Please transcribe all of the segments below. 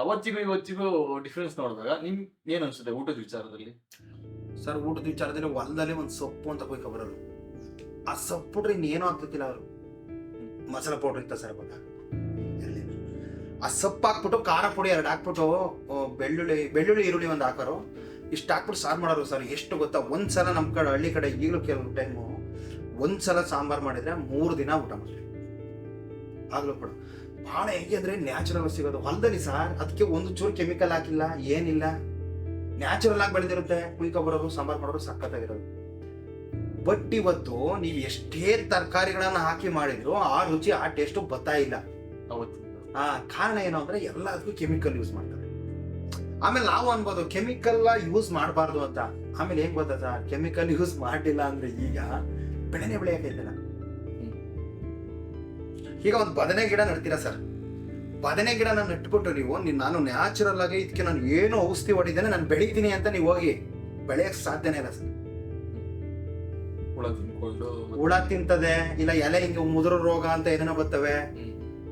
ಅವತ್ತಿಗೂ ಇವತ್ತಿಗೂ ಡಿಫ್ರೆನ್ಸ್ ನೋಡಿದಾಗ ನಿಮ್ ಏನ್ ಅನ್ಸುತ್ತೆ ಊಟದ ವಿಚಾರದಲ್ಲಿ? ಸರ್, ಊಟದ ವಿಚಾರದಲ್ಲಿ ಹೊಲದಲ್ಲಿ ಒಂದು ಸೊಪ್ಪು ಅಂತ ಕೊಯ್ಕ ಬರೋರು ಆ ಸೊಪ್ಪು ಇನ್ನೇನು ಆಗ್ತಿಲ್ಲ ಅವರು. ಮಸಾಲ ಪೌಡರ್ ಇತ್ತ ಸರ್ ಅವಾಗ ಆ ಸೊಪ್ಪು ಹಾಕ್ಬಿಟ್ಟು ಖಾರ ಪುಡಿ ಎರಡು ಹಾಕ್ಬಿಟ್ಟು ಬೆಳ್ಳುಳ್ಳಿ ಬೆಳ್ಳುಳ್ಳಿ, ಈರುಳ್ಳಿ ಒಂದು ಹಾಕೋರು. ಇಷ್ಟು ಹಾಕ್ಬಿಟ್ಟು ಸಾರು ಮಾಡೋರು ಸರ್ ಎಷ್ಟು ಗೊತ್ತಾ? ಒಂದ್ಸಲ ನಮ್ಮ ಕಡೆ, ಹಳ್ಳಿ ಕಡೆ ಈಗಲೂ ಕೆಲವು ಟೈಮು ಒಂದ್ಸಲ ಸಾಂಬಾರು ಮಾಡಿದ್ರೆ ಮೂರು ದಿನ ಊಟ ಮಾಡ್ತೀವಿ ಆಗ್ಲೂ ಕೂಡ. ಭಾಳ ಹೇಗೆ ಅಂದ್ರೆ ನ್ಯಾಚುರಲ್ ಸಿಗೋದು. ಹೊಲದಲ್ಲಿ ಸರ್ ಅದಕ್ಕೆ ಒಂದು ಚೂರು ಕೆಮಿಕಲ್ ಹಾಕಿಲ್ಲ ಏನಿಲ್ಲ. ನ್ಯಾಚುರಲ್ ಆಗಿ ಬೆಳೆದಿರುತ್ತೆ. ಕುಯ್ಕೊ ಬರೋರು ಸಾಂಬಾರ್ ಮಾಡೋರು ಸಖತ್ತಾಗಿರೋದು. ಬಟ್ ಇವತ್ತು ನೀವು ಎಷ್ಟೇ ತರಕಾರಿಗಳನ್ನ ಹಾಕಿ ಮಾಡಿದ್ರು ಆ ರುಚಿ ಆ ಟೇಸ್ಟು ಬರ್ತಾ ಇಲ್ಲ. ಅವತ್ತು ಆ ಕಾರಣ ಏನು ಅಂದ್ರೆ ಎಲ್ಲದಕ್ಕೂ ಕೆಮಿಕಲ್ ಯೂಸ್ ಮಾಡ್ತಾರೆ. ಆಮೇಲೆ ನಾವು ಅನ್ಬೋದು ಕೆಮಿಕಲ್ ಯೂಸ್ ಮಾಡಬಾರ್ದು ಅಂತ. ಆಮೇಲೆ ಏನ್ ಗೊತ್ತಾ ಕೆಮಿಕಲ್ ಯೂಸ್ ಮಾಡಿಲ್ಲ ಅಂದ್ರೆ ಈಗ ಬೆಳೆನೆ ಬೆಳೆಯಕೈತಲ್ಲ ಈಗ ಒಂದು ಬದನೆ ಗಿಡ ನಡ್ತೀರಾ ಸರ್? ಬದನೆ ಗಿಡನ ನೆಟ್ಬಿಟ್ಟು ನೀವು ನೀನ್- ನಾನು ನ್ಯಾಚುರಲ್ ಆಗಿ ಇದಕ್ಕೆ ನಾನು ಏನು ಔಷಧಿ ಹೊಡಿದ್ದೇನೆ ನಾನು ಬೆಳೀತೀನಿ ಅಂತ ನೀವು ಹೋಗಿ ಬೆಳೆಯಕ್ ಸಾಧ್ಯನೇ ಇಲ್ಲ ಸರ್. ಹುಳ ತಿಂತದೆ ಇಲ್ಲ ಎಲೆ ಹಿಂಗೆ ಮುದುರು ರೋಗ ಅಂತ ಏನೇನೋ ಬರ್ತವೆ.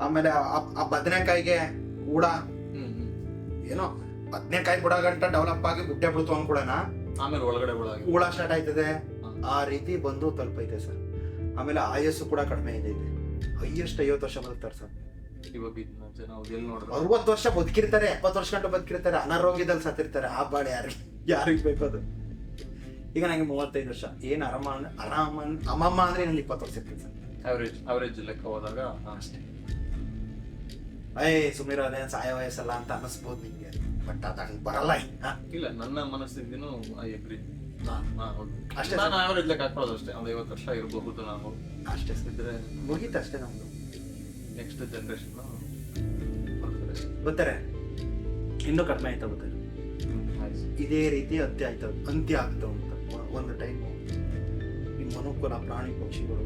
ಆಮೇಲೆ ಆ- ಬದನೆಕಾಯಿಗೆ ಹುಳ. ಏನೋ ಬದನೆಕಾಯಿ ಬುಡ ಗಂಟ ಡೆವಲಪ್ ಆಗಿ ಗುಡ್ಡೆ ಬಿಡ್ತು ಅನ್ಕೊಳನ ಆಮೇಲೆ ಒಳಗಡೆ ಹುಳ ಸ್ಟಾರ್ಟ್ ಆಯ್ತದೆ. ಆ ರೀತಿ ಬಂದು ತಲುಪೈತೆ ಸರ್. ಆಮೇಲೆ ಆಯಸ್ಸು ಕೂಡ ಕಡಿಮೆ ಇದೆ ಹೈಯೆಸ್ಟ್ ಐವತ್ತು ವರ್ಷ ಬದುಕ್ತಾರೆ ಸರ್? ಇವಾಗ ಎಲ್ಲಿ ನೋಡಿದ್ರು? ಅರವತ್ತು ವರ್ಷ ಬದುಕಿರ್ತಾರೆ ಎಪ್ಪತ್ತು ವರ್ಷ ಗಂಟೆ ಬದುಕಿರ್ತಾರೆ ಅನಾರೋಗ್ಯದಲ್ಲಿ ಸತ್ತಿರ್ತಾರೆ ಆ ಬಾಳೆ ಯಾರಿಗೆ ಯಾರಿಗೆ ಬೇಕು ಅದು? ಈಗ ನಂಗೆ ಮೂವತ್ತೈದು ವರ್ಷ ಏನು ಅರಮ ಅರಾಮ ಅಮ್ಮಮ್ಮ ಅಂದ್ರೆ ನಾನು ಇಪ್ಪತ್ತು ವರ್ಷ ಇರ್ತೀನಿ ಸರ್. ಅವರೇಜ್ ಅವರೇಜ್ ಲೆಕ್ಕ ಹೋದಾಗ ಅಷ್ಟೇ. ಅಯ್ಯ ಸುಮೀರ ಅದೇ ಸಾಯ ವಯಸ್ಸಲ್ಲ ಅಂತ ಅನ್ನಿಸ್ಬೋದು ನಿಮಗೆ ಬಟ್ ಅದು ಹಂಗೆ ಬರಲ್ಲ ಇಲ್ಲ ನನ್ನ ಮನಸ್ಥಿತಿನೂ ಐ ಅಗ್ರಿ ಅಷ್ಟೇ ನಾನು ಆವರೇಜ್ ಲೆಕ್ಕ ಹಾಕೊಳ್ಳೋದು ಅಷ್ಟೇ ಒಂದು ಐವತ್ತು ವರ್ಷ ಇರಬಹುದು ನಾವು ಅಷ್ಟೇ ಸಿದ್ರೆ ಮುಗೀತು ಅಷ್ಟೇ ನಮ್ದು ನೆಕ್ಸ್ಟ್ ಜನ್ರೇಷನ್ ಬರ್ತಾರೆ ಇನ್ನೂ ಕಡಿಮೆ ಆಯ್ತಾ ಬರ್ತಾರೆ ಇದೇ ರೀತಿ ಅತ್ಯ ಆಯ್ತು ಅಂತ್ಯ ಆಗ್ತಾವ ಅಂತ ಒ- ಒಂದು ಟೈಮು ಈ ಮನುಕುಲ ಪ್ರಾಣಿ ಪಕ್ಷಿಗಳು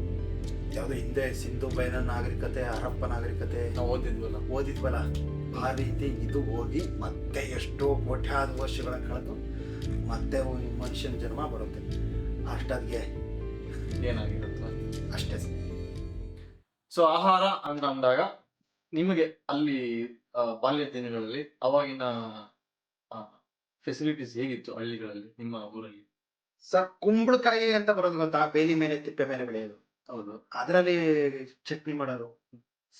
ಯಾವುದೋ ಹಿಂದೆ ಸಿಂಧು ಬೈನ ನಾಗರಿಕತೆ ಹರಪ್ಪ ನಾಗರಿಕತೆ ನಾವು ಓದಿದ್ವಲ್ಲ ಓದಿದ್ವಲ್ಲ ಆ ರೀತಿ ಇದು ಹೋಗಿ ಮತ್ತೆ ಎಷ್ಟೋ ಕೋಟ್ಯಾದ ವರ್ಷಗಳ ಕಳೆದು ಮತ್ತೆ ಹೋಗಿ ಮನುಷ್ಯನ ಜನ್ಮ ಬರುತ್ತೆ. ಅಷ್ಟದ್ಗೆ ಏನಾಗಿರುತ್ತೆ. ಅಷ್ಟೇ. ಸೊ ಆಹಾರ ಅಂತ ಅಂದಾಗ ನಿಮಗೆ ಅಲ್ಲಿ ಬಾಲ್ಯ ದಿನಗಳಲ್ಲಿ ಅವಾಗಿನ ಫೆಸಿಲಿಟೀಸ್ ಹೇಗಿತ್ತು ಹಳ್ಳಿಗಳಲ್ಲಿ ನಿಮ್ಮ ಊರಲ್ಲಿ? ಸರ್ ಕುಂಬಳಕಾಯಿ ಅಂತ ಬರೋದು ಗೊತ್ತಾ? ಬೇಲಿ ಮೇಲೆ ತಿಪ್ಪೆ ಮೇಲೆ ಬೆಳೆಯೋದು. ಹೌದು. ಅದರಲ್ಲಿ ಚಟ್ನಿ ಮಾಡೋರು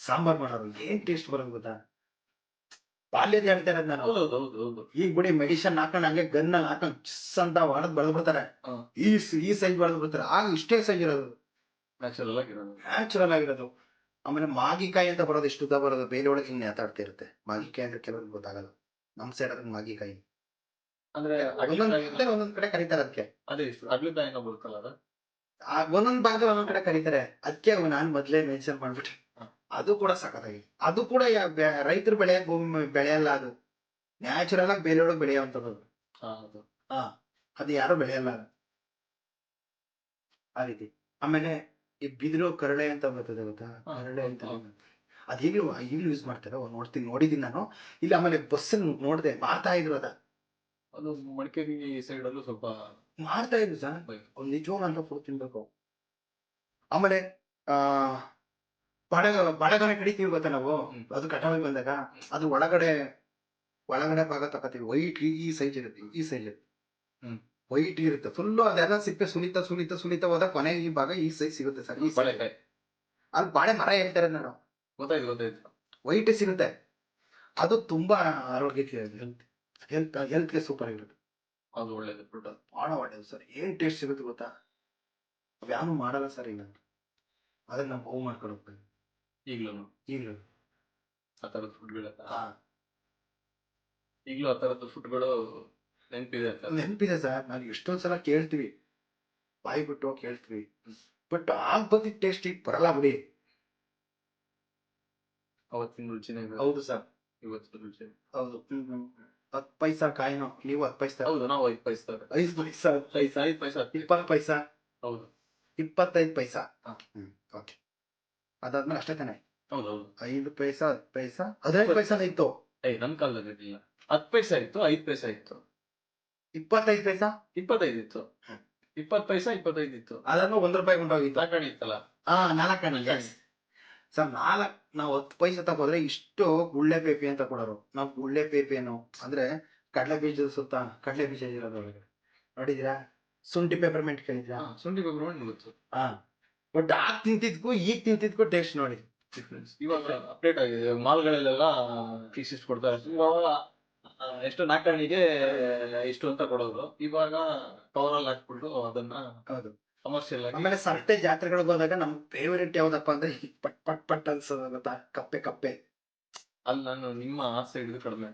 ಸಾಂಬಾರ್ ಮಾಡೋರು ಏನ್ ಟೇಸ್ಟ್ ಬರೋದು ಗೊತ್ತಾ? ಬಾಲ್ಯದ ಹೇಳ್ತಾ ಇರೋದು ನಾನು ಹೌದು ಹೌದು ಹೌದು. ಈಗ ಬಿಡಿ ಮೆಡಿಸನ್ ಹಾಕೊಂಡು ಹಂಗೆ ಗನ್ನಲ್ಲಿ ಹಾಕೊಂಡು ಚಿಸ್ ಅಂತ ಹೊಡೆದ್ ಬೆಳೆದ್ ಬಿಡ್ತಾರೆ. ಈ ಈ ಸೈಜ್ ಬೆಳೆದ್ ಬಿಡ್ತಾರೆ. ಆಗ ಇಷ್ಟೇ ಸೈಜ್ ಇರೋದು. ನ್ಯಾಚುರಲ್ ಆಗಿರೋದು ನ್ಯಾಚುರಲ್ ಆಗಿರೋದು ಆಮೇಲೆ ಮಾಗಿಕಾಯಿ ಅಂತ ಬರೋದು ಇಷ್ಟು ಉದ್ದ ಬರೋದು. ಬೇರೆ ಒಳಗೆ ಹಿಂಗೆ ನೇತಾಡ್ತಾ ಇರುತ್ತೆ. ಮಾಗಿಕಾಯಿ ಅಂದ್ರೆ ಕೆಲವ್ರಿಗೆ ಗೊತ್ತಾಗಲ್ಲ. ನಮ್ ಸೈಡ್ ಅದಕ್ಕೆ ಮಾಗಿಕಾಯಿ. ಅಂದ್ರೆ ಒಂದೊಂದ್ ಅಗ್ಲಿಕಾಯಿ ಕಡೆ ಒಂದೊಂದ್ ಕಡೆ ಕರೀತಾರೆ ಅದಕ್ಕೆ. ಅದೇ ಅಗಲಿ ಅಗ್ಲಿಕಾಯಿನ ಬರುತ್ತಲ್ಲ ಅದು? ಆ ಒಂದೊಂದ್ ಭಾಗದಲ್ಲಿ ಒಂದೊಂದ್ ಕಡೆ ಕರೀತಾರೆ. ಅದಕ್ಕೆ ನಾನು ಮೊದ್ಲೇ ಮೆನ್ಷನ್ ಮಾಡ್ಬಿಟ್ಟೆ. ಅದು ಕೂಡ ಸಖತ್ತಾಗಿ. ಅದು ಕೂಡ ರೈತರು ಬೆಳೆಯ ಭೂಮಿ ಬೆಳೆಯಲ್ಲ ಅದು. ನ್ಯಾಚುರಲ್ ಆಗಿ ಬೇರೆ ಒಳಗೆ ಬೆಳೆಯುವಂಥದ್ದು ಅದು. ಹಾ, ಹೌದು ಅದು ಯಾರು ಬೆಳೆಯಲ್ಲ ಅದು. ಆ ರೀತಿ. ಆಮೇಲೆ ಈ ಬಿದಿರು ಕರಳೆ ಅಂತ ಬರ್ತದೆ ಗೊತ್ತಾ? ಕರಳೆ ಅಂತ. ಅದ್ ಈಗಲೂ ಈಗಲೂ ಯೂಸ್ ಮಾಡ್ತಾರೆ? ನೋಡ್ತೀನಿ ನೋಡಿದೀನಿ ನಾನು. ಇಲ್ಲಿ ಆಮೇಲೆ ಬಸ್ ನೋಡಿದೆ ಮಾಡ್ತಾ ಇದ್ರು ಅದ. ಅದು ಮಡಿಕೇರಿ ಸೈಡ್ ಅಲ್ಲೂ ಸ್ವಲ್ಪ ಮಾಡ್ತಾ ಇದ್ರು ಸರ್. ನಿಜವಾಗ್ ಅಂತ ಫುಡ್ ತಿನ್ಬೇಕು. ಆಮೇಲೆ ಆ ಬಡಗ ಬಡಗನೆ ಕಡಿತೀವಿ ಗೊತ್ತಾ ನಾವು? ಅದು ಕಟಾವಿಗೆ ಬಂದಾಗ ಅದು ಒಳಗಡೆ ಒಳಗಡೆ ಭಾಗ ತಗೋತೀವಿ. ವೈಟ್ ಈ ಸೈಜ್ ಇರುತ್ತೆ ಈ ಸೈಜ್ ಇರುತ್ತೆ. ಹ್ಮ್. ವೈಟ್ ಇರುತ್ತೆ. ಫುಲ್ಲು ಅದೆಲ್ಲ ಸಿಪ್ಪೆ ಸುನಿತಾ ಸುಣಿತ ಸುಲಿತ ಹೋದ ಕೊನೆ ಈ ಭಾಗ ಈ ಸೈಜ್ ಸಿಗುತ್ತೆ ಸರ್ ಈ. ಬಾಳೆಕಾಯಿ ಅಲ್ಲಿ ಬಾಳೆ ಮರ ಹೇಳ್ತಾರೆ ನಾನು ಗೊತ್ತಾಯ್ತು ಗೊತ್ತಾಯ್ತು. ವೈಟ್ ಸಿಗುತ್ತೆ. ಅದು ತುಂಬಾ ಆರೋಗ್ಯಕ್ಕೆ ಹೆಲ್ತ್ ಹೆಲ್ತ್ ಹೆಲ್ತ್ಗೆ ಸೂಪರ್ ಆಗಿರುತ್ತೆ ಅದು ಒಳ್ಳೇದು ಫುಡ್ ಬಹಳ ಒಳ್ಳೇದು ಸರ್. ಏನ್ ಟೇಸ್ಟ್ ಸಿಗುತ್ತೆ ಗೊತ್ತಾ? ಅವ್ಯಾನು ಮಾಡಲ್ಲ ಸರ್ ಈಗ ಅದನ್ನ ನಾವು ಬಹು ಮಾಡ್ಕೊಂಡು ಹೋಗ್ತೀವಿ ಈಗ್ಲೂ. ಈಗಲೂ. ಆ ತರದ ಫುಡ್ಗಳೆಲ್ಲ ಈಗಲೂ ಆ ತರದ ಫುಡ್ಗಳು ನೆನಪಿದೆ ನೆನಪಿದೆ ಸರ್. ನಾನು ಎಷ್ಟೊಂದ್ ಸಲ ಕೇಳ್ತೀವಿ. ಬಾಯಿ ಬಿಟ್ಟು ಕೇಳ್ತೀವಿ. ಬಟ್ ಆಗ ಬಂದಿದ್ದ ಟೇಸ್ಟ್ ಈಗ ಬರಲ್ಲ ಬಿಡಿ ಅವತ್ತಿನ ರುಚಿನೇ. ಹೌದು ಸರ್. ಇವತ್ತಿನ ರುಚಿ ಹೌದು. ಹತ್ತು ಪೈಸಾ ಕಾಯಿನೋ ನೀವು ಹತ್ತು ಪೈಸಾ. ಹೌದು ನಾವು ಐದು ಪೈಸಾ ಐದು ಪೈಸಾ. ಐದು ಐದು ಪೈಸಾ. ಇಪ್ಪತ್ತು ಪೈಸಾ. ಹೌದು. ಇಪ್ಪತ್ತೈದು ಪೈಸಾ. ಓಕೆ ಅದಾದ್ಮೇಲೆ ಅಷ್ಟೇ ತಾನೆ. ಹೌದು ಹೌದು ಐದು ಪೈಸಾ ಹತ್ತು ಪೈಸಾ ಹದಿನೈದು ಪೈಸಾ ಇತ್ತು. ಏ ನನ್ ಕಾಲದಲ್ಲಿ ಇರ್ಲಿಲ್ಲ. ಹತ್ತು ಪೈಸಾ ಇತ್ತು ಐದು ಪೈಸಾ ಇತ್ತು. ಇಪ್ಪತ್ತೈದು ಪೈಸಾ? ಇಪ್ಪತ್ತೈದು ಇತ್ತು. ಇಪ್ಪತ್ತು ಪೈಸಾ ಇಪ್ಪತ್ತೈದು ಇತ್ತು. ಅದನ್ನು ಒಂದ್ ರೂಪಾಯಿ ಕೊಂಡೋಗಿತ್ತು ಸಾಕಾಣಿ ಇತ್ತಲ್ಲ? ಹಾ ನಾಲ್ಕಾಣಿ. ಸರ್ ನಾಲ್ಕು ನಾವು ಹತ್ತು ಪೈಸಾ ತಗೋದ್ರೆ ಇಷ್ಟು ಗುಳ್ಳೆ ಪೇಪಿ ಅಂತ ಕೊಡೋರು. ನಾವು ಗುಳ್ಳೆ ಪೇಪಿ ಏನು ಅಂದ್ರೆ ಕಡಲೆ ಬೀಜದ ಸುತ್ತ ಕಡಲೆ ಬೀಜ ಇರೋದು ಒಳಗೆ ನೋಡಿದ್ರಾ ಶುಂಠಿ ಪೇಪರ್ಮೆಂಟ್ ಕೇಳಿದ್ರಾ ಶುಂಠಿ ಪೇಪರ್ ಗೊತ್ತು. ಹಾ ಬಟ್ ಆಗ ತಿಂತಿದ್ಕು ಈಗ ತಿಂತಿದ್ಕು ಟೇಸ್ಟ್ ನೋಡಿ. ಡಿಫ್ರೆನ್ಸ್ ಇವಾಗ ಅಪ್ಡೇಟ್ ಆಗಿದೆ. ಮಾಲ್ಗಳಲ್ಲೆಲ್ಲ ಇಷ್ಟಿಷ್ಟು ಕೊಡ್ತಾರೆ ಇವಾಗ ಎಷ್ಟು ನಾಲ್ಕಣಿಗೆ ಇಷ್ಟು ಅಂತ ಕೊಡೋದು ಇವಾಗ ಕವರಲ್ಲಿ ಹಾಕ್ಬಿಟ್ಟು ಅದನ್ನ ಹೌದು. ಕಮರ್ಷಿಯಲ್ ಆಮೇಲೆ ಸರ್ಟೆ ಜಾತ್ರೆಗಳಿಗೆ ಹೋದಾಗ ನಮ್ ಫೇವರೇಟ್ ಯಾವ್ದಪ್ಪ ಅಂದ್ರೆ ಪಟ್ ಪಟ್ ಪಟ್ ಅನ್ಸೋದ ಗೊತ್ತಾ? ಕಪ್ಪೆ ಕಪ್ಪೆ. ಅಲ್ಲಿ ನಾನು ನಿಮ್ಮ ಆ ಸೈಡ್ ಕಡಿಮೆ.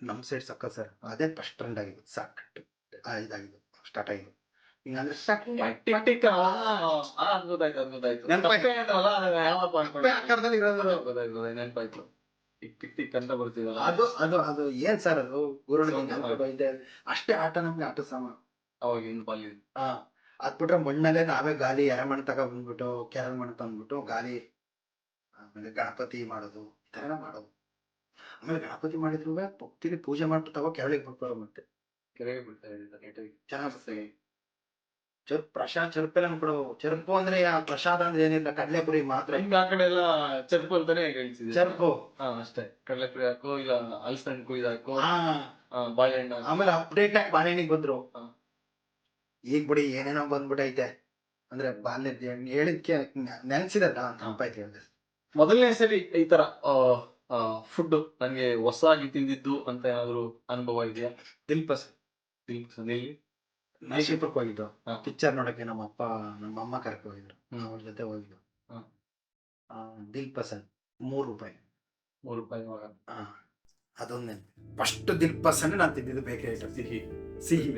ನಮ್ ಸೈಡ್ ಸಕ್ಕ ಸರ್. ಅದೇ ಫಸ್ಟ್ ಟ್ರೆಂಡ್ ಆಗಿದೆ ಸಾಕಟ್ಟು ಇದಾಗಿದೆ ಸ್ಟಾರ್ಟ್ ಆಗಿದೆ ಹಿಂಗಂದ್ರೆ ಸಾಕು ಟಿಕ್ ಟಿಕ್ ಗೊತ್ತಾಯ್ತು ಅದು ಗೊತ್ತಾಯ್ತು. ನೆನ್ಪಾಯ್ತು. ಕಪ್ಪೆ ಅಂತವಲ್ಲ, ಅದು ಯಾವಪ್ಪ ಅನ್ಕೊಂಡೆ. ಕಪ್ಪೆ ಆಕಾರದಲ್ಲಿ ಇರೋದು. ಗೊತ್ತಾಯ್ತು ಗೊತ್ತಾಯ್ತು ನೆನ್ಪಾಯ್ತು. ಟಿಕ್ ಟಿಕ್ ಟಿಕ್ ಅಂತ ಬರ್ತಿದ್ರು ಅದು ಅದು ಅದು ಏನ್ ಸರ್ ಅದು? ಅಷ್ಟೇ ಆಟ ನಮ್ಗೆ ಆಟ ಸಾಮಾನು ಅವಾಗ ಹಿಂಗ್ ಬಾಲಿ ಹಾ ಅದ್ ಬಿಟ್ರೆ ಮಣ್ಣಲ್ಲೇ ನಾವೇ ಗಾಲಿ ಎರೆಮಣ್ಣು ತಗ ಬಂದ್ಬಿಟ್ಟು ಕೆರೆ ಮಣ್ಣು ತಂದ್ಬಿಟ್ಟು ಗಾಲಿ ಆಮೇಲೆ ಗಣಪತಿ ಮಾಡೋದು ಈ ತರ ಮಾಡೋದು. ಆಮೇಲೆ ಗಣಪತಿ ಮಾಡಿದ್ರು ಭಕ್ತಿಗೆ ಪೂಜೆ ಮಾಡ್ಬಿಟ್ಟು ತಗೋ ಕೆರಳಿಗೆ ಬಿಟ್ಬಿಡೋ ಮತ್ತೆ. ಕೆರೆಗೆ ಬಿಡ್ತಾ ಚೆನ್ನಾಗಿ ಚರ್ಪ್ ಪ್ರಸಾದ್ ಚರ್ಪೆಲ್ಲ ಅನ್ಕೊಡು ಚರ್ಪು ಅಂದ್ರೆ ಆ ಪ್ರಸಾದ ಅಂದ್ರೆ ಏನಿಲ್ಲ ಕಡಲೆಪುರಿ ಮಾತ್ರ. ಹಿಂಗ ಆ ಕಡೆ ಎಲ್ಲ ಚರ್ಪು ಅಂತಾನೆ ಹೇಳ್ತಿದ್ದೆ ಚರ್ಪು. ಹಾ ಅಷ್ಟೇ. ಕಡಲೆಪುರಿ ಹಾಕೋ ಇಲ್ಲ ಹಲಸಣ್ಣು ಕುಯ್ದು ಹಾಕೋ ಹಾ. ಆ, ಬಾಳೆಹಣ್ಣು ಹಾಕೋ. ಆಮೇಲೆ ಅಪ್ಡೇಟ್ ಆಗಿ ಬಾಳೆಹಣ್ಣಿಗೆ ಬಂದ್ರು. ಹಾ. ಈಗ ಬಿಡಿ ಏನೇನೋ ಬಂದ್ಬಿಟ್ಟೈತೆ ಅಂದ್ರೆ ಬಾಲ್ಯದ ಹೇಳಿದ್ಕೆ ನೆನ್ಸಿದಲ್ಲ ಅಂತ ನೆನಪಾಯ್ತು ಹೇಳಿದೆ. ಮೊದಲನೇ ಸರಿ ಈ ತರ ಫುಡ್ ನಂಗೆ ಹೊಸಾಗಿ ತಿಂದಿದ್ದು ಅಂತ ಏನಾದ್ರು ಅನುಭವ ಇದೆಯಾ? ದಿಲ್ಪಸ್. ಇಲ್ಲಿ ನಾಶಿಪುರಕ್ಕೆ ಹೋಗಿದ್ದು. ಪಿಕ್ಚರ್ ನೋಡಕ್ಕೆ ನಮ್ಮ ಅಪ್ಪ ನಮ್ಮ ಅಮ್ಮ ಕರ್ಕೊ ಹೋಗಿದ್ರು. ಅವ್ರ ಜೊತೆ ಹೋಗಿದ್ದು. ದಿಲ್ ಪಸಂದ್. ಮೂರು ರೂಪಾಯಿ. ಮೂರು ರೂಪಾಯಿ ಅದೊಂದೇ ಫಸ್ಟ್ ದಿಲ್ ಪಸಂದ್ ನಾನು ತಿಂದಿದ್ದು ಬೇಕರಿ ಐಟಮ್ ಸಿಹಿ. ಸಿಹಿ.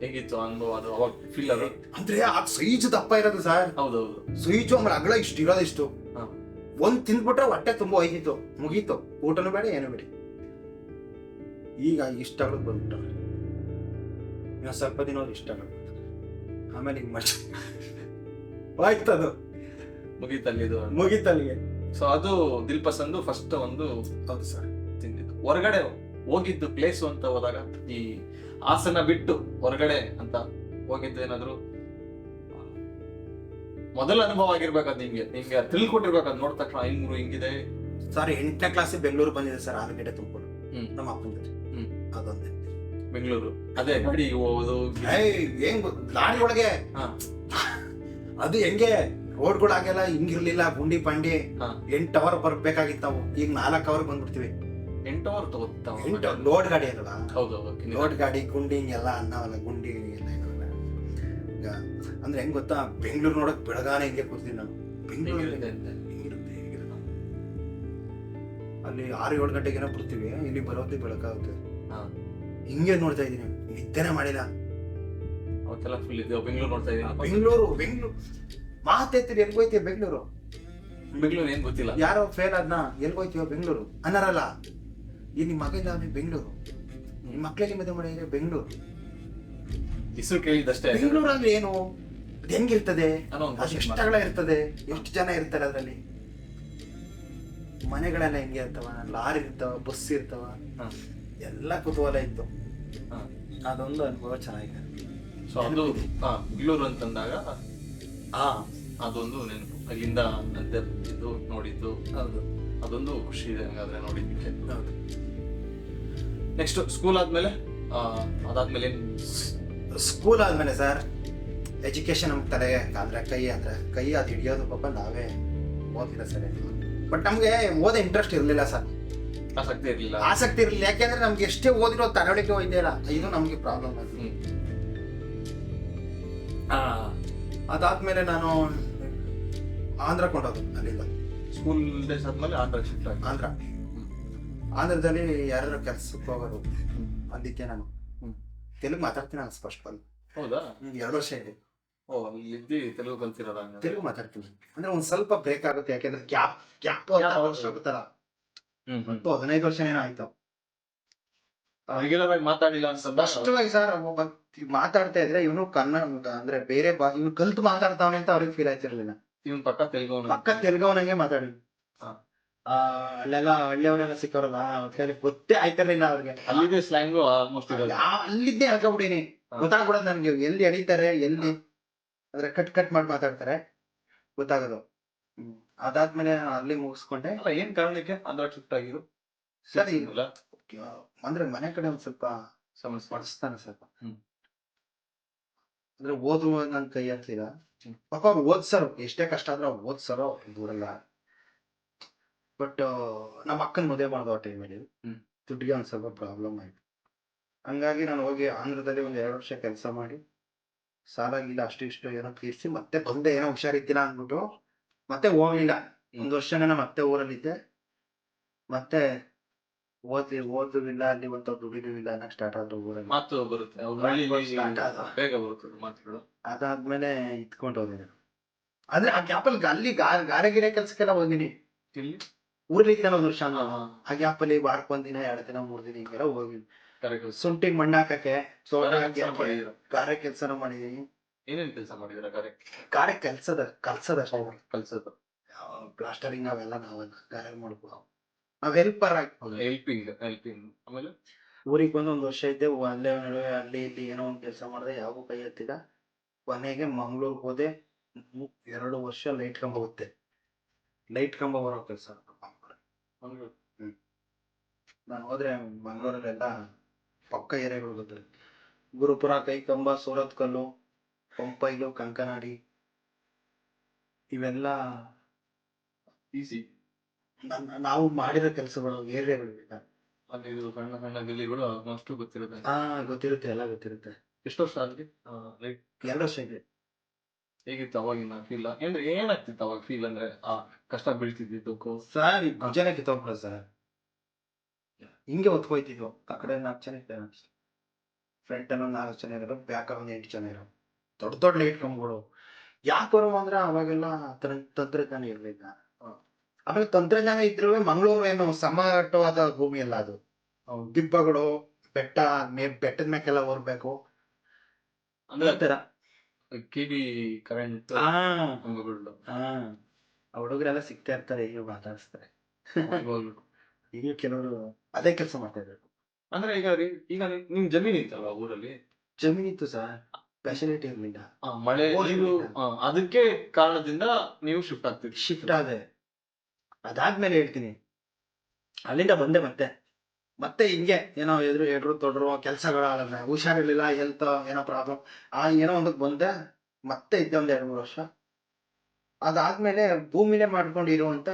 ಹೇಗಿತ್ತು ಅನುಭವ? ಅದು ಅವಾಗ ಫೀಲ್ ಅದು ಅಂದ್ರೆ ಆ ಸೈಜ್ ದಪ್ಪ ಇರೋದು ಸರ್. ಹೌದು ಸೈಜು ಅಂದ್ರೆ ಅಗಲ ಇಷ್ಟು ಇರೋದು ಇಷ್ಟು. ಒಂದ್ ತಿಂದ್ಬಿಟ್ರೆ ಹೊಟ್ಟೆ ತುಂಬಾ ಹೋಯ್ತಿತ್ತು. ಮುಗೀತು. ಊಟನೂ ಬೇಡ ಏನು ಬೇಡ. ಈಗ ಇಷ್ಟ ಬಂದ್ಬಿಟ್ಟು. ಇನ್ನು ಸ್ವಲ್ಪ ದಿನ ಇಷ್ಟ ಆಮೇಲೆ ಹಿಂಗ್ ಮಾಡಿ ಆಯ್ತದು. ಮುಗೀತಲ್ಲಿದು ಮುಗಿತಲ್ಲಿಗೆ ಸೊ ಅದು ದಿಲ್ ಪಸಂದು ಫಸ್ಟ್ ಒಂದು ಹೌದು ಸರ್. ತಿಂದಿದ್ದು. ಹೊರಗಡೆ ಹೋಗಿದ್ದು ಪ್ಲೇಸ್ ಅಂತ ಹೋದಾಗ ಈ ಆಸನ ಬಿಟ್ಟು ಹೊರಗಡೆ ಅಂತ ಹೋಗಿದ್ದು ಏನಾದ್ರು? ಮೊದಲ ಅನುಭವ ಆಗಿರ್ಬೇಕಾದ್ ನಿಮ್ಗೆ ನಿಮ್ಗೆ ಥ್ರಿಲ್ ಅದ್ ನೋಡ್ ತಕ್ಷಣ ಹಿಂಗ್ರು ಹಿಂಗಿದೆ. ಸರ್ ಎಂಟನೇ ಕ್ಲಾಸ್ ಬೆಂಗಳೂರು ಬಂದಿದೆ ಸರ್ ಆಲೂಗಡ್ಡೆ ತುಂಬಿಕೊಂಡು. ಹ್ಮ್. ನಮ್ಮ ಅಪ್ಪನ ಜೊತೆ. ಹ್ಮ್. ಅದೊಂದೇ. ಬೆಂಗಳೂರು. ಅದೇ ಗಾಡಿ ಹೋಗೋದು ಏನ್ ಲಾರಿ ಒಳಗೆ. ಹಾ. ಅದು ಹೆಂಗೆ ರೋಡ್ಗಳಾಗೆಲ್ಲ ಹಿಂಗಿರ್ಲಿಲ್ಲ ಗುಂಡಿ ಪಂಡಿ. ಎಂಟು ಎಂಟ್ ಅವರ್ ಬರ್ಬೇಕಾಗಿತ್ತು ನಾವು ಈಗ ನಾಲ್ಕು ಅವರ್ ಬಂದ್ಬಿಡ್ತೀವಿ. ಎಂಟು ಅವರ್ ತಗೋತಾವ ಎಂಟು ಲೋಡ್ ಗಾಡಿ ಅಲ್ವಾ? ಹೌದು ಲೋಡ್ ಗಾಡಿ ಗುಂಡಿ ಹಿಂಗೆಲ್ಲ ಅನ್ನವಲ್ಲ ಗುಂಡಿ ಎಲ್ಲ ಇರೋಲ್ಲ. ಈಗ ಅಂದ್ರೆ ಹೆಂಗ್ ಗೊತ್ತಾ? ಬೆಂಗಳೂರು ನೋಡಕ್ ಬೆಳಗಾನೆ ಹಿಂಗೆ ಕೂತಿದ್ವಿ ನಾನು. ಬೆಂಗಳೂರು ಅಲ್ಲಿ ಆರು ಏಳು ಗಂಟೆಗೇನೋ ಬರ್ತೀವಿ. ಇಲ್ಲಿ ಬರೋದೇ ಬೆಳಕಾಗುತ್ತೆ ಹಾ. ಹಿಂಗೆ ನೋಡ್ತಾ ಇದೀನಿ ನಿದ್ದೆನೆ ಮಾಡಿಲ್ಲ. ಅವತ್ತೆಲ್ಲ ಫುಲ್ ಇದೆ. ಬೆಂಗಳೂರು ನೋಡ್ತಾ ಇದೀನಿ ಬೆಂಗಳೂರು ಬೆಂಗಳೂರು. ಮಾತೆತ್ತಿರಿ ಎಲ್ಲಿ ಹೋಯ್ತೀಯ ಬೆಂಗಳೂರು? ಬೆಂಗಳೂರು ಏನ್ ಗೊತ್ತಿಲ್ಲ. ಯಾರೋ ಫೇಲ್ ಆದ್ನ ಎಲ್ಲಿ ಹೋಯ್ತೀವ ಬೆಂಗಳೂರು. ಅನ್ನರಲ್ಲ ಈ ನಿಮ್ಮ ಮಗ ಇದ್ದಾವೆ ಬೆಂಗಳೂರು. ನಿಮ್ಮ ಮಕ್ಕಳಿಗೆ ಮದುವೆ ಮಾಡಿದ್ರೆ ಬೆಂಗಳೂರು. ಹೆಸರು ಕೇಳಿದಷ್ಟೇ ಬೆಂಗಳೂರು ಅಂದ್ರೆ ಏನು ಅದು ಹೆಂಗಿರ್ತದೆ ಎಷ್ಟು. ಅಗಲ ಇರ್ತದೆ? ಎಷ್ಟು ಜನ ಇರ್ತಾರೆ ಅದರಲ್ಲಿ? ಮನೆಗಳೆಲ್ಲ ಹೆಂಗೆ ಇರ್ತಾವ? ಲಾರಿ ಇರ್ತಾವ ಬಸ್ ಇರ್ತಾವ. ಎಲ್ಲ ಕುತೂಹಲ ಇತ್ತು. ಹಾ. ಅದೊಂದು ಅನುಭವ ಚೆನ್ನಾಗಿದೆ. ಸೊ ಅದು ಬೆಂಗಳೂರು ಅಂತಂದಾಗ ಆ. ಅದೊಂದು ನೆನಪು. ಅಲ್ಲಿಂದ ಅಂತೆ ಇದು ನೋಡಿದ್ದು. ಹೌದು. ಅದೊಂದು ಖುಷಿ ಇದೆ ಹಂಗಾದ್ರೆ ನೋಡಿದ್ದಕ್ಕೆ. ಹೌದು. ನೆಕ್ಸ್ಟ್ ಸ್ಕೂಲ್ ಆದ್ಮೇಲೆ ಆ, ಅದಾದ್ಮೇಲೆ ಸ್ಕೂಲ್ ಆದ್ಮೇಲೆ ಸರ್ ಎಜುಕೇಶನ್ ನಮ್ಗೆ ತಲೆಗೆ ಅಂದ್ರೆ ಕೈ ಅಂದ್ರೆ ಕೈ ಅದು ಹಿಡಿಯೋದು ಪಾಪ ನಾವೇ ಓದಿಲ್ಲ ಸರ್ ಬಟ್ ನಮಗೆ ಓದೋ ಇಂಟ್ರೆಸ್ಟ್ ಇರಲಿಲ್ಲ ಸರ್ ಆಸಕ್ತಿ ಇರ್ಲಿಲ್ಲ. ಆಸಕ್ತಿ ಇರಲಿಲ್ಲ. ಯಾಕೆಂದ್ರೆ ನಮ್ಗೆ ಎಷ್ಟೇ ಓದಿರೋ ತರವಳಿಕೆ ಹೋಯ್ತಿಲ್ಲ ಇದು ನಮ್ಗೆ ಪ್ರಾಬ್ಲಮ್ ಆಗಿದೆ. ಅದಾದ್ಮೇಲೆ ನಾನು ಆಂಧ್ರ ಕೊಂಡೋದು ಅಲ್ಲಿಂದ. ಸ್ಕೂಲ್ ಡೇಸ್ ಆದ್ಮೇಲೆ ಆಂಧ್ರ ಶಿಫ್ಟ್ ಆಗಿ. ಆಂಧ್ರ. ಆಂಧ್ರದಲ್ಲಿ ಯಾರು ಕೆಲ್ಸಕ್ಕೆ ಹೋಗೋರು ಅದಕ್ಕೆ ನಾನು. ತೆಲುಗು ಮಾತಾಡ್ತೀನಿ ನಾನು ಸ್ಪಷ್ಟವಾಗಿ ಹೌದಾ? ಎರಡು ವರ್ಷ ಇದೆ. ಓ ಇದ್ದಿ ತೆಲುಗು ಕಲ್ತಿರೋದ? ತೆಲುಗು ಮಾತಾಡ್ತೀನಿ. ಅಂದ್ರೆ ಒಂದ್ ಸ್ವಲ್ಪ ಬ್ರೇಕ್ ಆಗುತ್ತೆ. ಯಾಕೆಂದ್ರೆ ಗ್ಯಾಪ್ ಗ್ಯಾಪ್ Gap ವರ್ಷ ಆಗುತ್ತಲ್ಲ. ಹತ್ತು ಹದಿನೈದು ವರ್ಷ ಏನೋ ಆಯ್ತು ಮಾತಾಡಿಲ್ಲ ಅನ್ಸಲ್ಲ ಸ್ಪಷ್ಟವಾಗಿ ಸರ್ ಮಾತಾಡ್ತಾ ಇದ್ರೆ ಇವನು ಕನ್ನಡ ಅಂದ್ರೆ ಬೇರೆ ಬಾ ಇವ್ನು ಕಲ್ತು ಮಾತಾಡ್ತಾವನೆ ಅಂತ ಅವ್ರಿಗೆ ಫೀಲ್ ಆಯ್ತಿರ್ಲಿಲ್ಲ ಇವನ್ ಪಕ್ಕ ತೆಲುಗು ಪಕ್ಕ ತೆಲುಗವನಂಗೆ ಮಾತಾಡಿ ಅಲ್ಲೆಲ್ಲ ಹಳ್ಳಿಯವರೆಲ್ಲ ಸಿಕ್ಕವ್ರಲ್ಲ ಅವ್ರ ಗೊತ್ತೇ ಆಯ್ತಿರ್ಲಿಲ್ಲ ಅವ್ರಿಗೆ ಅಲ್ಲಿದ್ದೆ ಸ್ಲ್ಯಾಂಗು ಆಲ್ಮೋಸ್ಟ್ ಅಲ್ಲಿದ್ದೇ ಹೇಳ್ಕೊಬಿಡೀನಿ ಹಾ. ಗೊತ್ತಾಗ್ಬಿಡೋದು ನನ್ಗೆ ಎಲ್ಲಿ ಎಳಿತಾರೆ ಎಲ್ಲಿ ಅಂದ್ರೆ ಕಟ್ ಕಟ್ ಮಾಡಿ ಮಾತಾಡ್ತಾರೆ ಗೊತ್ತಾಗೋದು ಅದಾದ್ಮೇಲೆ ಅಲ್ಲಿ ಮುಗಿಸ್ಕೊಂಡೆ. ಅಲ್ಲ ಏನ್ ಕಾರಣಕ್ಕೆ ಆಂಧ್ರ ಶಿಫ್ಟ್ ಸರಿ. ಇಲ್ಲ ಅಂದ್ರೆ ಮನೆ ಕಡೆ ಒಂದ್ ಸ್ವಲ್ಪ ಸಮಸ್ಯೆ. ಮಾಡಿಸ್ತಾನೆ ಸ್ವಲ್ಪ. ಅಂದ್ರೆ ಓದು ನನ್ ಕೈ ಹತ್ತಿಲ್ಲ. ಪಾಪ ಅವ್ರು ಓದ್ಸರು. ಎಷ್ಟೇ ಕಷ್ಟ ಆದ್ರೆ ಅವ್ರು ಓದ್ಸರೋ ದೂರಲ್ಲ ಬಟ್ ನಮ್ಮ ಅಕ್ಕನ ಮದುವೆ ಮಾಡ್ದೋ ಟೈಮಲ್ಲಿ. ದುಡ್ಡಿಗೆ ಒಂದ್ ಸ್ವಲ್ಪ ಪ್ರಾಬ್ಲಮ್ ಆಯ್ತು. ಹಂಗಾಗಿ ನಾನು ಹೋಗಿ ಆಂಧ್ರದಲ್ಲಿ ಒಂದ್ ಎರಡು ವರ್ಷ ಕೆಲಸ ಮಾಡಿ ಸಾಲ ಇಲ್ಲ ಅಷ್ಟು ಇಷ್ಟು ಏನೋ ತೀರಿಸಿ ಮತ್ತೆ ಬಂದೆ. ಏನೋ ಹುಷಾರಿದ್ದಿಲ್ಲ ಅಂದ್ಬಿಟ್ಟು ಮತ್ತೆ ಹೋಗ್ಲಿಲ್ಲ ಒಂದು ವರ್ಷನೇ ನಾ ಮತ್ತೆ ಊರಲ್ಲಿದ್ದೆ. ಮತ್ತೆ ಓದ್ಲಿ ಓದುವಿಲ್ಲ ಅಲ್ಲಿ ಇಲ್ಲ ಅನ್ನಕ್ ಸ್ಟಾರ್ಟ್ ಆದ್ರು ಊರಲ್ಲಿ. ಮಾತು ಬರುತ್ತೆ. ಅವ್ರ ಹಳ್ಳಿಲಿ Start ಆದ. ಬೇಗ ಬರುತ್ತೆ ಮಾತುಗಳು. ಅದಾದ್ಮೇಲೆ ಇತ್ಕೊಂಡು ಹೋಗಿನಿ ಅಂದ್ರೆ ಆ ಗ್ಯಾಪಲ್ಲಿ ಅಲ್ಲಿ ಗಾ- ಗಾರೆ ಗಿರೆ ಕೆಲ್ಸಕ್ಕೆಲ್ಲ ಹೋಗಿನಿ. ಇಲ್ಲಿ ಊರಲ್ಲಿ. ಇದ್ದೆ ಒಂದ್ ವರ್ಷ ಆ ಗ್ಯಾಪಲ್ಲಿ ವಾರಕ್ಕೆ ಒಂದ್ ದಿನ ಎರಡು ದಿನ ಮೂರ್ ದಿನ ಹಿಂಗೆಲ್ಲ ಹೋಗಿನಿ. ಕರೆಕ್ಟ್. ಶುಂಠಿಗೆ ಮಣ್ಣು ಹಾಕಕ್ಕೆ ಹಾಕಿ ಗಾರೆ ಕೆಲ್ಸನ ಮಾಡಿದೀನಿ. ಏನೇನ್ ಕೆಲಸ ಮಾಡಿದ್ರ ಗಾರೆ ಗಾರೆ ಕೆಲ್ಸದ ಕಲ್ಸದ ಕಲ್ಸದ. ಪ್ಲಾಸ್ಟರಿಂಗ್ ಅವೆಲ್ಲ ನಾವೆಲ್ಲ ಗಾರೆ ಮಾಡ್ಬೋದು? ನಾವ್ ಹೆಲ್ಪರ್ ಆಗಿ. ಹೆಲ್ಪಿಂಗ್ ಹೆಲ್ಪಿಂಗ್ ಆಮೇಲೆ? ಊರಿಗೆ ಬಂದು ಒಂದ್ ವರ್ಷ ಇದ್ದೆ ಅಲ್ಲೇ ನಡುವೆ ಅಲ್ಲಿ ಇಲ್ಲಿ ಏನೋ ಒಂದ್ ಕೆಲಸ ಮಾಡಿದೆ ಯಾವೂ ಕೈ ಎತ್ತಿದ. ಕೊನೆಗೆ ಮಂಗ್ಳೂರ್ ಹೋದೆ ಎರಡು ವರ್ಷ ಲೈಟ್ ಕಂಬ ಹೋಗುತ್ತೆ ಲೈಟ್ ಕಂಬ ಬರೋ ಕೆಲಸ. ನಾನು ಹೋದ್ರೆ ಮಂಗಳೂರಲ್ಲೆಲ್ಲ ಪಕ್ಕ ಏರಿಯಾಗಳು ಗುರುಪುರ ಗುರುಪುರ ಕೈಕಂಬ ಸೂರತ್ ಕಲ್ಲು ಪಂಪೈಲು ಕಂಕನಾಡಿ ಇವೆಲ್ಲ ಈಸಿ ನಾವು ಮಾಡಿರೋ ಕೆಲಸಗಳು ಏರಿಯಾಗಳು ಅಲ್ಲಿ ಇದು ಸಣ್ಣ ಸಣ್ಣ ಗಲ್ಲಿಗಳು ಅಷ್ಟು ಗೊತ್ತಿರುತ್ತೆ. ಹಾ ಗೊತ್ತಿರುತ್ತೆ ಎಲ್ಲ ಗೊತ್ತಿರುತ್ತೆ. ಎಷ್ಟು ವರ್ಷ ಆಗಿ ಲೈಕ್ ಎರಡು ವರ್ಷ ಇದೆ ಹೇಗಿತ್ತು ಅವಾಗಿನ ಫೀಲ್ ಅಂದ್ರೆ ಏನಾಗ್ತಿತ್ತು ಅವಾಗ ಫೀಲ್ ಅಂದ್ರೆ ಆ ಕಷ್ಟ ಬೀಳ್ತಿದ್ದಿದ್ದಕ್ಕೂ ಸರ್ ಭುಜನ ಕಿತ್ತೋಗ್ಬಿಡ ಸರ್. ಹಿಂಗೆ ಹೊತ್ಕೊಯ್ತಿದ್ವು. ಆ ಕಡೆ ನಾಲ್ಕು ಜನ ಇದ್ದಾರೆ ಫ್ರಂಟ್ ಅಲ್ಲಿ ಒಂದು ನಾಲ್ಕು ಜನ ಇರೋರು ಬ್ಯಾಕ್ ಅನ್ನೋ ಎಂಟು ಜನ ಇರೋ ದೊಡ್ಡ ದೊಡ್ಡ ಲೈಟ್ ಕಂಬಗಳು ಯಾಕೆ ಬರುವ ಅಂದ್ರೆ ಅವಾಗೆಲ್ಲ ತರ- ತಂತ್ರಜ್ಞಾನ ಇರಲಿಲ್ಲ. ಆಮೇಲೆ ತಂತ್ರಜ್ಞಾನ ಇದ್ರು ಮಂಗಳೂರು ಏನು ಸಮಟವಾದ ಭೂಮಿ ಅಲ್ಲ ಅದು. ದಿಬ್ಬಗಳು ಬೆಟ್ಟ ಮೇ ಬೆಟ್ಟದ ಮೇಕೆಲ್ಲ ಹೊರಬೇಕು ಅಂದ್ರೆ ತರ ಕಿವಿ ಕರೆಂಟ್ ಆ. ಹುಡುಗರೆಲ್ಲ ಸಿಗ್ತಾ ಇರ್ತಾರೆ ಈಗ ಮಾತಾಡಿಸ್ತಾರೆ. ಈಗ ಕೆಲವರು ಅದೇ ಕೆಲಸ ಮಾಡ್ತಾ ಇದ್ದಾರೆ. ಅಂದ್ರೆ ಈಗ ಈಗ ನಿಮ್- ನಿಮ್ ಜಮೀನ್ ಇತ್ತಲ್ಲ ಊರಲ್ಲಿ? ಜಮೀನ್ ಇತ್ತು ಸರ್. ಫೆಸಿಲಿಟಿ ಮಿಂಡ ಆ, ಮಳೆ ಆ, ಅದಕ್ಕೆ ಕಾರಣದಿಂದ ನೀವು ಶಿಫ್ಟ್ ಆಗ್ತೀವಿ ಶಿಫ್ಟ್ ಆದೆ. ಅದಾದ್ಮೇಲೆ ಹೇಳ್ತೀನಿ. ಅಲ್ಲಿಂದ ಬಂದೆ ಮತ್ತೆ. ಮತ್ತೆ ಹಿಂಗೆ ಏನೋ ಎದುರು ಎಡ್ರು ತೊಡ್ರು ಕೆಲಸಗಳಾದ್ರೆ ಹುಷಾರಿರ್ಲಿಲ್ಲ ಹೆಲ್ತ್ ಏನೋ ಪ್ರಾಬ್ಲಮ್ ಆ ಏನೋ ಒಂದಕ್ಕೆ ಬಂದೆ. ಮತ್ತೆ ಇದ್ದೆ ಒಂದ್ ಎರಡು ಮೂರು ವರ್ಷ. ಅದಾದ್ಮೇಲೆ ಭೂಮಿನೇ ಮಾಡ್ಕೊಂಡು ಇರುವಂತ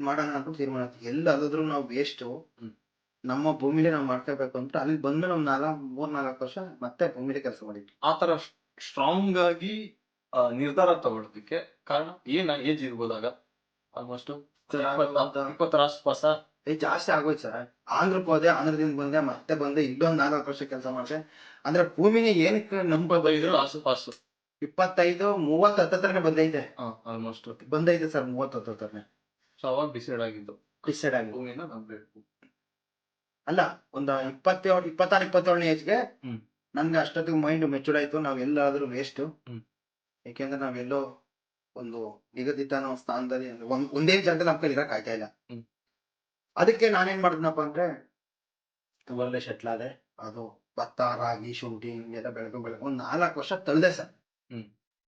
ಮಾಡೋಣ ಅಂತ ತೀರ್ಮಾನ ಆಯ್ತು. ಎಲ್ಲಾದ್ರೂ ನಾವು ವೇಸ್ಟ್ ಹ್ಮ್. ನಮ್ಮ ಭೂಮಿಲಿ ನಾವು ಮಾಡ್ಕೋಬೇಕು ಅಂತ ಅಲ್ಲಿ ಬಂದ್ಮೇಲೆ ಒಂದ್ ನಾಲ್ಕು ಮೂರ್ ನಾಲ್ಕು ವರ್ಷ ಮತ್ತೆ ಭೂಮಿಲಿ ಕೆಲಸ ಮಾಡಿದ್ವಿ. ಆ ತರ ಸ್ಟ್ರಾಂಗ್ ಆಗಿ ಆ, ನಿರ್ಧಾರ ತಗೊಳ್ಳೋದಕ್ಕೆ ಕಾರಣ ಏನ ಏಜ್ ಇರ್ಬೋದಾಗ? ಆಲ್ಮೋಸ್ಟ್ ಇಪ್ಪತ್ತರ ಆಸ್ಪಾಸ ಏ ಜಾಸ್ತಿ ಆಗೋಯ್ತು ಸರ್. ಆಂಧ್ರಕ್ಕೆ ಹೋದೆ ಆಂಧ್ರದಿಂದ ಬಂದೆ ಮತ್ತೆ ಬಂದೆ ಇಲ್ಲೊಂದ್ ನಾಲ್ಕು ವರ್ಷ ಕೆಲಸ ಮಾಡಿದೆ. ಅಂದ್ರೆ ಭೂಮಿನ ಏನಕ್ಕೆ ನಂಬರ್ ಇಪ್ಪತ್ತೈದು ಆಸುಪಾಸು ಇಪ್ಪತ್ತೈದು ಮೂವತ್ತು ಹತ್ತತ್ರನೇ ಬಂದೈತೆ. ಆಲ್ಮೋಸ್ಟ್ ಬಂದೈತೆ ಸರ್ ಮೂವತ್ತು ಹತ್ತತ್ರನೇ ಸೊ ಅವಾಗ ಡಿಸೈಡ್ ಆಗಿದ್ದು. ಡಿಸೈಡ್ ಆಗಿ ಭೂಮಿನ ನಂಬೇಕು ಅಲ್ಲ ಒಂದು ಇಪ್ಪತ್ತೇಳು ಇಪ್ಪತ್ತಾರು ಇಪ್ಪತ್ತೇಳನೇ ಏಜ್ಗೆ. ನನ್ಗೆ ಅಷ್ಟೊತ್ತಿಗೆ ಮೈಂಡ್ ಮೆಚೂರ್ ಆಯ್ತು ನಾವ್ ಎಲ್ಲಾದ್ರೂ ವೇಸ್ಟ್. ಯಾಕೆಂದ್ರೆ ನಾವೆಲ್ಲೋ ಒಂದು ನಿಗದಿತ ನಾವು ಸ್ಥಾನದಲ್ಲಿ ಒಂದ್ ಜಾಗದಲ್ಲಿ ನಮ್ಮ ಕೈಲಿ ಇರಕ್ ಆಯ್ತಾ ಇಲ್ಲ. ಅದಕ್ಕೆ ನಾನೇನ್ ಮಾಡಿದ್ನಪ್ಪ ಅಂದ್ರೆ ಒಳ್ಳೆ ಶೆಟ್ಲ್ ಆದೆ ಅದು ಭತ್ತ ರಾಗಿ ಶುಂಠಿ ಹಿಂಗೆಲ್ಲ ಬೆಳಕು ಬೆಳಕು ಒಂದ್ ನಾಲ್ಕು ವರ್ಷ ತಳ್ದೆ ಸರ್ ಹ್ಮ್.